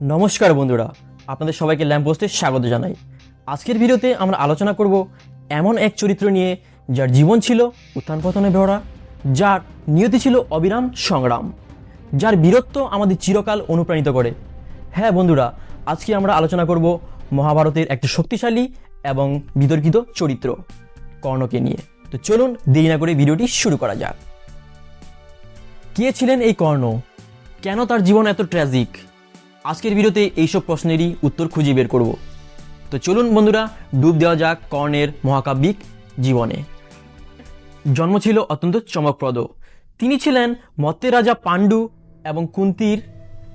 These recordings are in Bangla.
নমস্কার বন্ধুরা, আপনাদের সবাইকে ল্যাম্প ল্যাম্পোস্টে স্বাগত জানাই। আজকের ভিডিওতে আমরা আলোচনা করব এমন এক চরিত্র নিয়ে, যার জীবন ছিল উত্থান পতনে ভরা, যার নিয়তি ছিল অবিরাম সংগ্রাম, যার বীরত্ব আমাদের চিরকাল অনুপ্রাণিত করে। হ্যাঁ বন্ধুরা, আজকে আমরা আলোচনা করব মহাভারতের একটি শক্তিশালী এবং বিতর্কিত চরিত্র, কর্ণকে নিয়ে। তো চলুন দেরি না করে ভিডিওটি শুরু করা যাক। কে ছিলেন এই কর্ণ? কেন তার জীবন এত ট্র্যাজিক আজকের ভিডিওতে এইসব প্রশ্নেরই উত্তর খুঁজে বের করব। তো চলুন বন্ধুরা, ডুব দেওয়া যাক কর্ণের মহাকাব্যিক জীবনে। জন্ম ছিল অত্যন্ত চমকপ্রদ। তিনি ছিলেন মত্তের রাজা পাণ্ডু এবং কুন্তির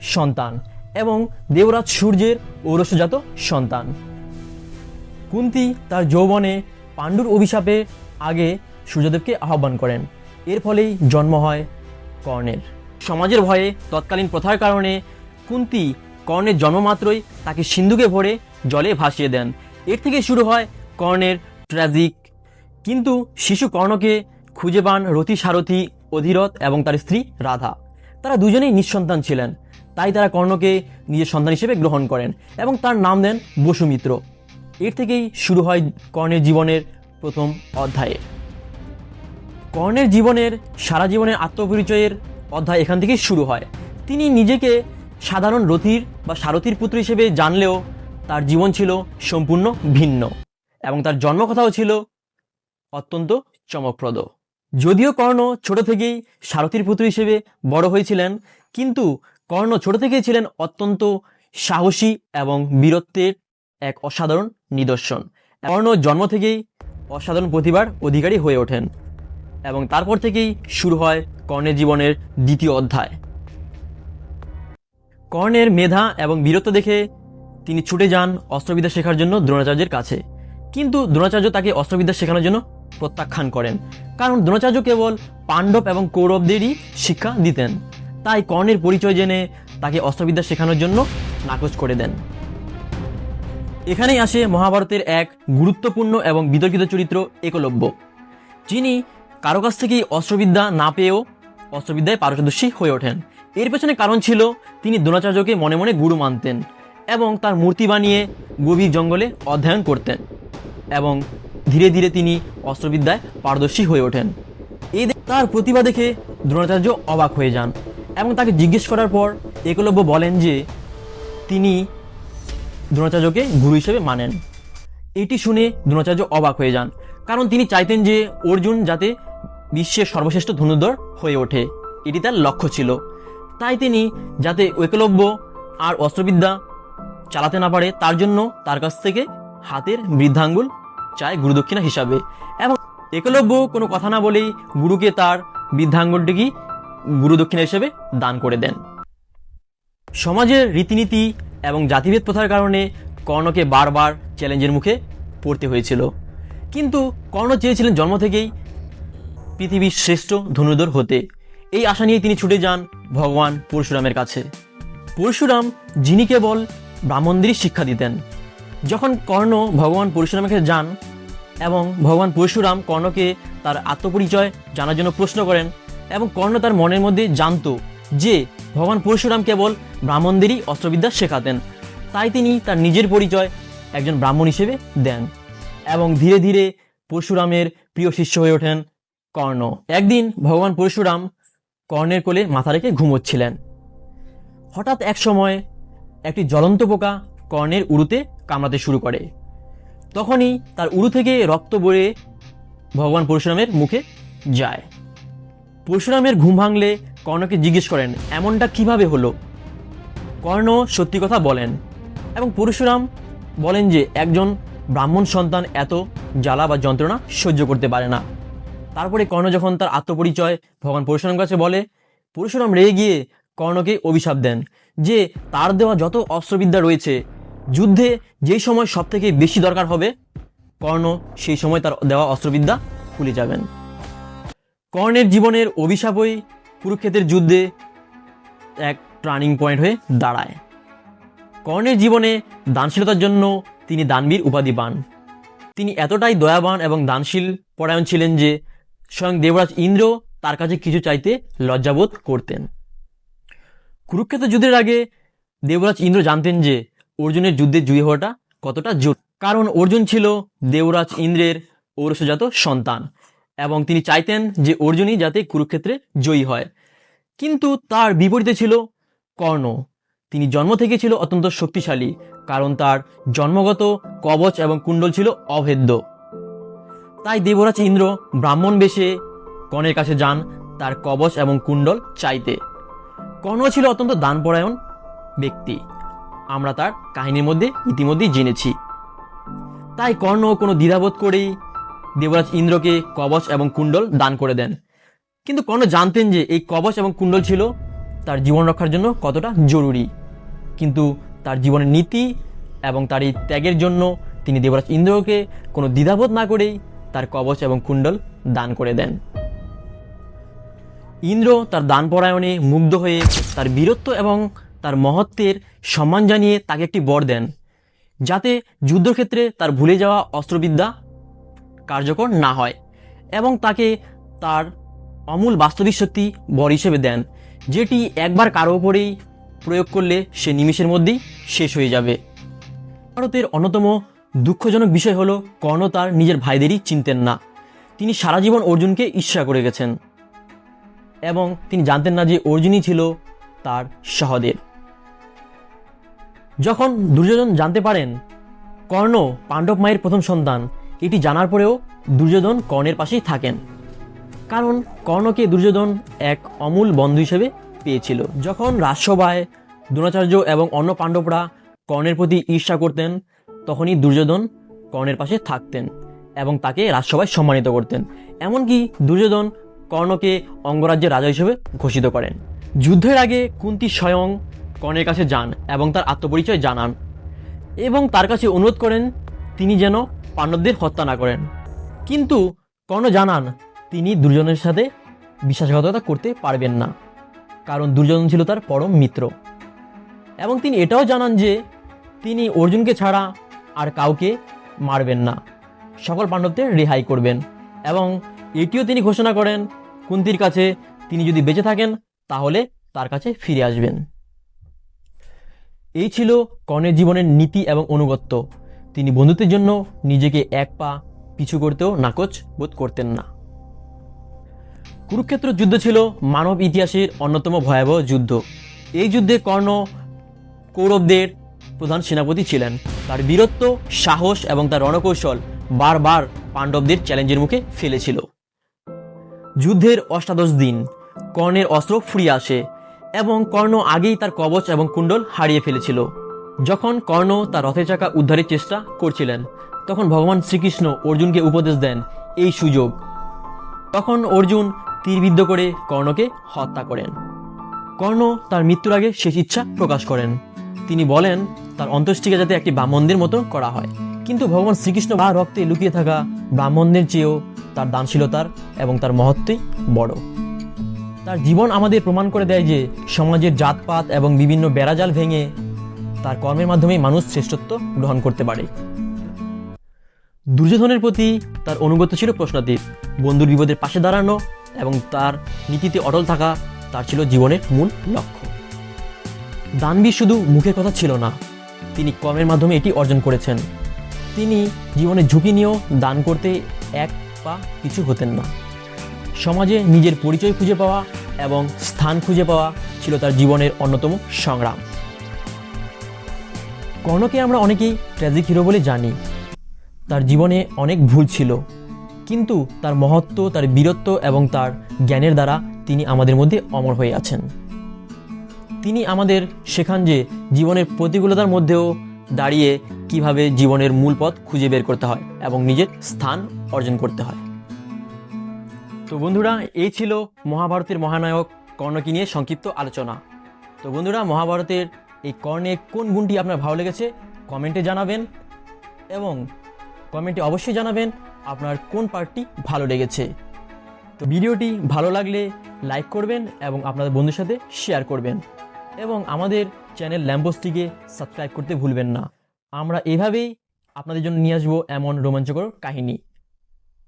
সন্তান এবং দেবরাজ সূর্যের ঔরসজাত সন্তান। কুন্তি তার যৌবনে পাণ্ডুর অভিশাপে আগে সূর্যদেবকে আহ্বান করেন। এর ফলেই জন্ম হয় কর্ণের। সমাজের ভয়ে তৎকালীন প্রথার কারণে কুন্তি কর্ণের জন্মমাত্রই তাকে সিন্ধুকে ভরে জলে ভাসিয়ে দেন। এর থেকে শুরু হয় কর্ণের ট্র্যাজিক কিন্তু শিশু কর্ণকে খুঁজে পান রতি সারথি, অধীরথ এবং তার স্ত্রী রাধা। তারা দুজনেই নিঃসন্তান ছিলেন। তাই তারা কর্ণকে নিজের সন্তান হিসেবে গ্রহণ করেন এবং তার নাম দেন বসুমিত্র। এর থেকেই শুরু হয় কর্ণের জীবনের প্রথম অধ্যায়ে। কর্ণের জীবনের, সারা জীবনের আত্মপরিচয়ের অধ্যায় এখান থেকেই শুরু হয়। তিনি নিজেকে সাধারণ রথির বা সারথীর পুত্র হিসেবে জানলেও তার জীবন ছিল সম্পূর্ণ ভিন্ন এবং তার জন্মকথাও ছিল অত্যন্ত চমকপ্রদ। যদিও কর্ণ ছোট থেকেই সারথীর পুত্র হিসেবে বড় হয়েছিলেন, কিন্তু কর্ণ ছোট থেকেই ছিলেন অত্যন্ত সাহসী এবং বীরত্বের এক অসাধারণ নিদর্শন। কর্ণ জন্ম থেকেই অসাধারণ প্রতিভার অধিকারী হয়ে ওঠেন এবং তারপর থেকেই শুরু হয় কর্ণের জীবনের দ্বিতীয় অধ্যায়। কর্ণের মেধা এবং বীরত্ব দেখে তিনি ছুটে যান অস্ত্রবিদ্যা শেখার জন্য দ্রোণাচার্যের কাছে। কিন্তু দ্রোণাচার্য তাকে অস্ত্রবিদ্যা শেখানোর জন্য প্রত্যাখ্যান করেন। কারণ দ্রোণাচার্য কেবল পাণ্ডব এবং কৌরবদেরই শিক্ষা দিতেন। তাই কর্ণের পরিচয় জেনে তাকে অস্ত্রবিদ্যা শেখানোর জন্য নাকচ করে দেন। এখানেই আসে মহাভারতের এক গুরুত্বপূর্ণ এবং বিতর্কিত চরিত্র একলব্য। যিনি কারও কাছ থেকেই অস্ত্রবিদ্যা না পেয়েও অস্ত্রবিদ্যায় পারদর্শী হয়ে ওঠেন। এর পেছনে কারণ ছিল তিনি দ্রোণাচার্যকে মনে মনে গুরু মানতেন এবং তার মূর্তি বানিয়ে গভীর জঙ্গলে অধ্যয়ন করতেন এবং ধীরে ধীরে তিনি অস্ত্রবিদ্যায় পারদর্শী হয়ে ওঠেন। এই তার প্রতিভা দেখে দ্রোণাচার্য অবাক হয়ে যান এবং তাকে জিজ্ঞেস করার পর একলব্য বলেন যে তিনি দ্রোণাচার্যকে গুরু হিসেবে মানেন। এটি শুনে দ্রোণাচার্য অবাক হয়ে যান কারণ তিনি চাইতেন যে অর্জুন যাতে বিশ্বের সর্বশ্রেষ্ঠ ধনুর্ধর হয়ে ওঠে। এটি তার লক্ষ্য ছিল। তাই তিনি যাতে একলব্য আর অস্ত্রবিদ্যা চালাতে না পারে, তার জন্য তার কাছ থেকে হাতের বৃদ্ধাঙ্গুল চায় গুরুদক্ষিণা হিসাবে। এবং একলব্য কোনো কথা না বলেই গুরুকে তার বৃদ্ধাঙ্গুলটিকে গুরুদক্ষিণা হিসেবে দান করে দেন। সমাজের রীতিনীতি এবং জাতিভেদ প্রথার কারণে কর্ণকে বারবার চ্যালেঞ্জের মুখে পড়তে হয়েছিল। কিন্তু কর্ণ চেয়েছিলেন জন্ম থেকেই পৃথিবীর শ্রেষ্ঠ ধনুধর হতে। এই আশা নিয়ে তিনি ছুটে যান ভগবান পরশুরামের কাছে। পরশুরাম, যিনি কেবল ব্রাহ্মণদেরই শিক্ষা দিতেন, যখন কর্ণ ভগবান পরশুরামের কাছে যান এবং ভগবান পরশুরাম কর্ণকে তার আত্মপরিচয় জানার জন্য প্রশ্ন করেন এবং কর্ণ তার মনের মধ্যে জানতো যে ভগবান পরশুরাম কেবল ব্রাহ্মণদেরই অস্ত্রবিদ্যা শেখাতেন। তাই তিনি তার নিজের পরিচয় একজন ব্রাহ্মণ হিসেবে দেন এবং ধীরে ধীরে পরশুরামের প্রিয় শিষ্য হয়ে ওঠেন কর্ণ। একদিন ভগবান পরশুরাম কর্ণের কোলে মাথা রেখে ঘুমোচ্ছিলেন। হঠাৎ এক সময় একটি জ্বলন্ত পোকা কর্ণের উড়ুতে কামড়াতে শুরু করে। তখনই তার উড়ু থেকে রক্ত বয়ে ভগবান পরশুরামের মুখে যায়। পরশুরামের ঘুম ভাঙলে কর্ণকে জিজ্ঞেস করেন, এমনটা কীভাবে হলো? কর্ণ সত্যি কথা বলেন এবং পরশুরাম বলেন যে, একজন ব্রাহ্মণ সন্তান এত জ্বালা বা যন্ত্রণা সহ্য করতে পারে না। তারপরে কর্ণ যখন তার আত্মপরিচয় ভগবান পরশুরাম কাছে বলে, পরশুরাম রেগে গিয়ে কর্ণকে অভিশাপ দেন যে তার দেওয়া যত অস্ত্রবিদ্যা রয়েছে, যুদ্ধে যেই সময় সব থেকে বেশি দরকার হবে, কর্ণ সেই সময় তার দেওয়া অস্ত্রবিদ্যা ভুলে যাবেন। কর্ণের জীবনের অভিশাপই কুরুক্ষেত্রের যুদ্ধে এক টার্নিং পয়েন্ট হয়ে দাঁড়ায়। কর্ণের জীবনে দানশীলতার জন্য তিনি দানবীর উপাধি পান। তিনি এতটাই দয়াবান এবং দানশীল পরায়ণ ছিলেন যে স্বয়ং দেবরাজ ইন্দ্র তার কাছে কিছু চাইতে লজ্জাবোধ করতেন। কুরুক্ষেত্র যুদ্ধের আগে দেবরাজ ইন্দ্র জানতেন যে অর্জুনের যুদ্ধে জয়ী হওয়াটা কতটা জোর কারণ অর্জুন ছিল দেবরাজ ইন্দ্রের ঔরসজাত সন্তান এবং তিনি চাইতেন যে অর্জুনই যাতে কুরুক্ষেত্রে জয়ী হয়। কিন্তু তার বিপরীতে ছিল কর্ণ। তিনি জন্ম থেকে ছিল অত্যন্ত শক্তিশালী, কারণ তার জন্মগত কবচ এবং কুণ্ডল ছিল অভেদ্য। তাই দেবরাজ ইন্দ্র ব্রাহ্মণ বেশে কর্ণের কাছে যান তার কবচ এবং কুণ্ডল চাইতে। কর্ণ ছিল অত্যন্ত দানপরায়ণ ব্যক্তি। আমরা তার কাহিনীর মধ্যে ইতিমধ্যেই জেনেছি। তাই কর্ণ কোনো দ্বিধাবোধ করেই দেবরাজ ইন্দ্রকে কবচ এবং কুণ্ডল দান করে দেন। কিন্তু কর্ণ জানতেন যে এই কবচ এবং কুণ্ডল ছিল তার জীবন রক্ষার জন্য কতটা জরুরি। কিন্তু তার জীবনের নীতি এবং তার এই ত্যাগের জন্য তিনি দেবরাজ ইন্দ্রকে কোনো দ্বিধাবোধ না করেই তার কবচ এবং কুণ্ডল দান করে দেন। ইন্দ্র তার দানপরায়ণে মুগ্ধ হয়ে তার বীরত্ব এবং তার মহত্বের সম্মান জানিয়ে তাকে একটি বর দেন, যাতে যুদ্ধক্ষেত্রে তার ভুলে যাওয়া অস্ত্রবিদ্যা কার্যকর না হয় এবং তাকে তার অমূল বাস্তবিক শক্তি বর হিসেবে দেন, যেটি একবার কারও ওপরেই প্রয়োগ করলে সে নিমিষের মধ্যেই শেষ হয়ে যাবে। ভারতের অন্যতম দুঃখজনক বিষয় হলো, কর্ণ তার নিজের ভাইদেরই চিনতেন না। তিনি সারা জীবন অর্জুনকে ঈর্ষা করে গেছেন। এবং তিনি জানতেন না যে অর্জুনই ছিল তার সহদেব। যখন দুর্যোধন জানতে পারেন কর্ণ পাণ্ডব মায়ের প্রথম সন্তান, এটি জানার পরেও দুর্যোধন কর্ণের পাশেই থাকেন। কারণ কর্ণকে দুর্যোধন এক অমূল বন্ধু হিসেবে পেয়েছিল। যখন রাজসভায় দ্রোণাচার্য এবং অন্য পাণ্ডবরা কর্ণের প্রতি ঈর্ষা করতেন তখনই দুর্যোধন কর্ণের পাশে থাকতেন এবং তাকে রাজসভায় সম্মানিত করতেন। এমনকি দুর্যোধন কর্ণকে অঙ্গরাজ্যের রাজা হিসেবে ঘোষিত করেন। যুদ্ধের আগে কুন্তি স্বয়ং কর্ণের কাছে যান এবং তার আত্মপরিচয় জানান এবং তার কাছে অনুরোধ করেন তিনি যেন পাণ্ডবদের হত্যা না করেন। কিন্তু কর্ণ জানান তিনি দুর্যোধনের সাথে বিশ্বাসঘাতকতা করতে পারবেন না, কারণ দুর্যোধন ছিল তার পরম মিত্র। এবং তিনি এটাও জানান যে তিনি অর্জুনকে ছাড়া আর কাউকে মারবেন না। সকল পাণ্ডবদের রেহাই করবেন এবং এটিও তিনি ঘোষণা করেন, কুন্তির কাছে তিনি যদি বেঁচে থাকেন, তাহলে তার কাছে ফিরে আসবেন। এই ছিল কর্ণের জীবনের নীতি এবং অনুগত্য। তিনি বন্ধুত্বের জন্য নিজেকে এক পা পিছু করতেও নাকচ বোধ করতেন না। কুরুক্ষেত্র যুদ্ধ ছিল মানব ইতিহাসের অন্যতম ভয়াবহ যুদ্ধ। এই যুদ্ধে কর্ণ কৌরবদের প্রধান সেনাপতি ছিলেন। তার বীরত্ব, সাহস এবং তার রণকৌশল বারবার পাণ্ডবদের চ্যালেঞ্জের মুখে ফেলেছিল। যুদ্ধের অষ্টাদশ দিন, কর্ণের অস্ত্র ফুরিয়ে আসে এবং কর্ণ আগেই তার কবচ এবং কুণ্ডল হারিয়ে ফেলেছিল। যখন কর্ণ তার রথের চাকা উদ্ধারের চেষ্টা করছিলেন, তখন ভগবান শ্রীকৃষ্ণ অর্জুনকে উপদেশ দেন এই সুযোগ। তখন অর্জুন তীরবিদ্ধ করে কর্ণকে হত্যা করেন। কর্ণ তার মৃত্যুর আগে শেষ ইচ্ছা প্রকাশ করেন। তিনি বলেন, তার অন্ত্যেষ্টিকে যাতে একটি ব্রাহ্মণদের মতো করা হয়। কিন্তু ভগবান শ্রীকৃষ্ণ বা রক্তে লুকিয়ে থাকা ব্রাহ্মণদের চেয়েও তার দানশীলতার এবং তার মহত্বই বড়। তার জীবন আমাদের প্রমাণ করে দেয় যে সমাজের জাতপাত এবং বিভিন্ন বেড়াজাল ভেঙে তার কর্মের মাধ্যমেই মানুষ শ্রেষ্ঠত্ব গ্রহণ করতে পারে। দুর্যোধনের প্রতি তার অনুগত ছিল প্রশ্নাতীত বন্ধুর বিপদের পাশে দাঁড়ানো এবং তার নীতিতে অটল থাকা তার ছিল জীবনের মূল লক্ষ্য। দানবীর শুধু মুখের কথা ছিল না, তিনি কর্মের মাধ্যমে এটি অর্জন করেছেন। তিনি জীবনে ঝুঁকি নিয়েও দান করতে এক পা কিছু হতেন না। সমাজে নিজের পরিচয় খুঁজে পাওয়া এবং স্থান খুঁজে পাওয়া ছিল তার জীবনের অন্যতম সংগ্রাম। কর্ণকে আমরা অনেকেই ট্র্যাজিক হিরো বলে জানি। তার জীবনে অনেক ভুল ছিল, কিন্তু তার মহত্ব, তার বীরত্ব এবং তার জ্ঞানের দ্বারা তিনি আমাদের মধ্যে অমর হয়ে আছেন। তিনি আমাদের শেখান যে জীবনের প্রতিকূলতার মধ্যেও দাঁড়িয়ে কীভাবে জীবনের মূল পথ খুঁজে বের করতে হয় এবং নিজের স্থান অর্জন করতে হয়। তো বন্ধুরা, এই ছিল মহাভারতের মহানায়ক কর্ণকে নিয়ে সংক্ষিপ্ত আলোচনা। তো বন্ধুরা, মহাভারতের এই কর্ণের কোন গুণটি আপনার ভালো লেগেছে কমেন্টে জানাবেন এবং কমেন্টে অবশ্যই জানাবেন আপনার কোন পার্টটি ভালো লেগেছে। তো ভিডিওটি ভালো লাগলে লাইক করবেন এবং আপনাদের বন্ধুর সাথে শেয়ার করবেন। এবং আমাদের চ্যানেল ল্যাম্বোসটিকে সাবস্ক্রাইব করতে ভুলবেন না। আমরা এভাবেই আপনাদের জন্য নিয়ে আসব এমন রোমাঞ্চকর কাহিনী।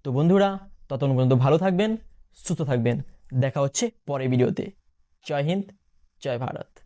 তো বন্ধুরা, ততক্ষণ পর্যন্ত ভালো থাকবেন, সুস্থ থাকবেন। দেখা হচ্ছে পরের ভিডিওতে। জয় হিন্দ, জয় ভারত।